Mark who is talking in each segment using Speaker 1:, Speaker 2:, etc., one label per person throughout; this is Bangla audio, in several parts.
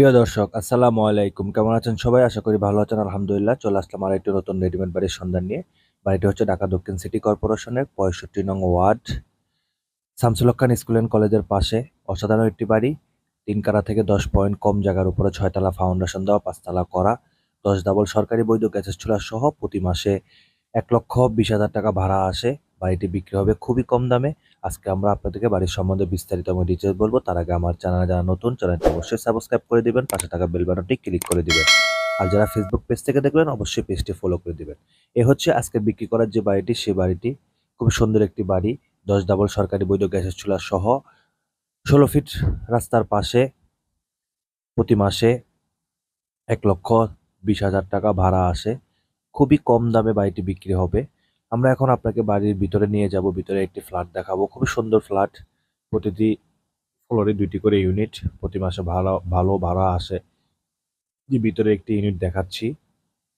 Speaker 1: প্রিয় দর্শক, আসসালামু আলাইকুম। কেমন আছেন সবাই? আশা করি ভালো আছেন, আলহামদুলিল্লাহ। চলে আসলাম আর একটি নতুন রেডিমেড বাড়ির সন্ধান নিয়ে। বাড়িটি হচ্ছে ঢাকা দক্ষিণ সিটি কর্পোরেশনের পঁয়ষট্টি নং ward, Shamsul Khan school and কলেজের পাশে। অসাধারণ একটি বাড়ি, তিন কারা থেকে দশ পয়েন্ট কম জায়গার উপরে ছয়তলা ফাউন্ডেশন দেওয়া, পাঁচতলা করা, দশ ডাবল সরকারি বৈধ গ্যাসের চুলা সহ প্রতি মাসে এক লক্ষ বিশ হাজার টাকা ভাড়া আসে। বাড়িটি বিক্রি হবে খুবই কম দামে। আজকে আমরা আপনাদেরকে বাড়ির সম্বন্ধে বিস্তারিত আমি ডিটেলস বলব। তার আগে আমার চ্যানেল যারা নতুন চ্যানেলটি অবশ্যই সাবস্ক্রাইব করে দিবেন, পাশে থাকা বেল বাটনটি ক্লিক করে দিবেন। আর যারা ফেসবুক পেজ থেকে দেখবেন অবশ্যই পেজটি ফলো করে দিবেন। এ হচ্ছে আজকে বিক্রি করার যে বাড়িটি সেই বাড়িটি খুব সুন্দর একটি বাড়ি। দশ ডাবল সরকারি বৈধ গ্যাসের চুলা সহ ষোলো ফিট রাস্তার পাশে প্রতি মাসে এক লক্ষ বিশ হাজার টাকা ভাড়া আসে। খুবই কম দামে বাড়িটি বিক্রি হবে। আমরা এখন আপনাকে বাড়ির ভিতরে নিয়ে যাব, ভিতরে একটি ফ্ল্যাট দেখাবো। খুবই সুন্দর ফ্ল্যাট প্রতিটি ফ্লোরে দুইটি করে ইউনিট প্রতি মাসে ভালো ভালো ভাড়া আসে। যে ভিতরে একটি ইউনিট দেখাচ্ছি।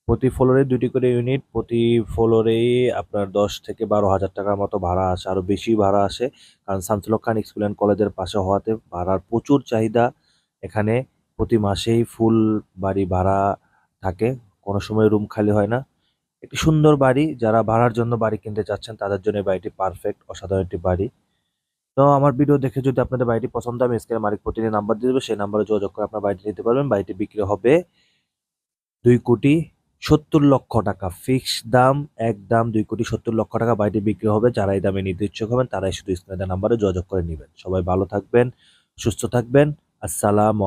Speaker 1: প্রতি ফ্লোরে দুটি করে ইউনিট প্রতি ফ্লোরে আপনার দশ থেকে বারো হাজার টাকার মতো ভাড়া আসে। আরও বেশি ভাড়া আসে। কারণ শামসুল খান স্কুল অ্যান্ড কলেজের পাশে হওয়াতে ভাড়ার প্রচুর চাহিদা। এখানে প্রতি মাসেই ফুল বাড়ি ভাড়া থাকে। কোনো সময় রুম খালি হয় না। একটি সুন্দর বাড়ি, যারা ভাড়ার জন্য বাড়ি কিনতে চাচ্ছেন, তাদের জন্য বাড়িটি পারফেক্ট অসাধারণ একটি বাড়ি। তো আমার ভিডিও দেখে যদি আপনাদের বাড়িটি পছন্দ, আমি স্ক্রিনে মালিক প্রতিদিন নাম্বার দিয়ে দেবো, সেই নাম্বারে যোগাযোগ করে আপনার বাড়িটি নিতে পারবেন। বাড়িটি বিক্রি হবে দুই কোটি সত্তর লক্ষ টাকা। ফিক্স দাম, এক দাম দুই কোটি সত্তর লক্ষ টাকা বাড়িটি বিক্রি হবে। যারা এই দামে নিতে ইচ্ছুক হবেন, তারাই শুধু স্ক্রিনে নাম্বারে যোগাযোগ করে নেবেন। সবাই ভালো থাকবেন, সুস্থ থাকবেন। আসসালামু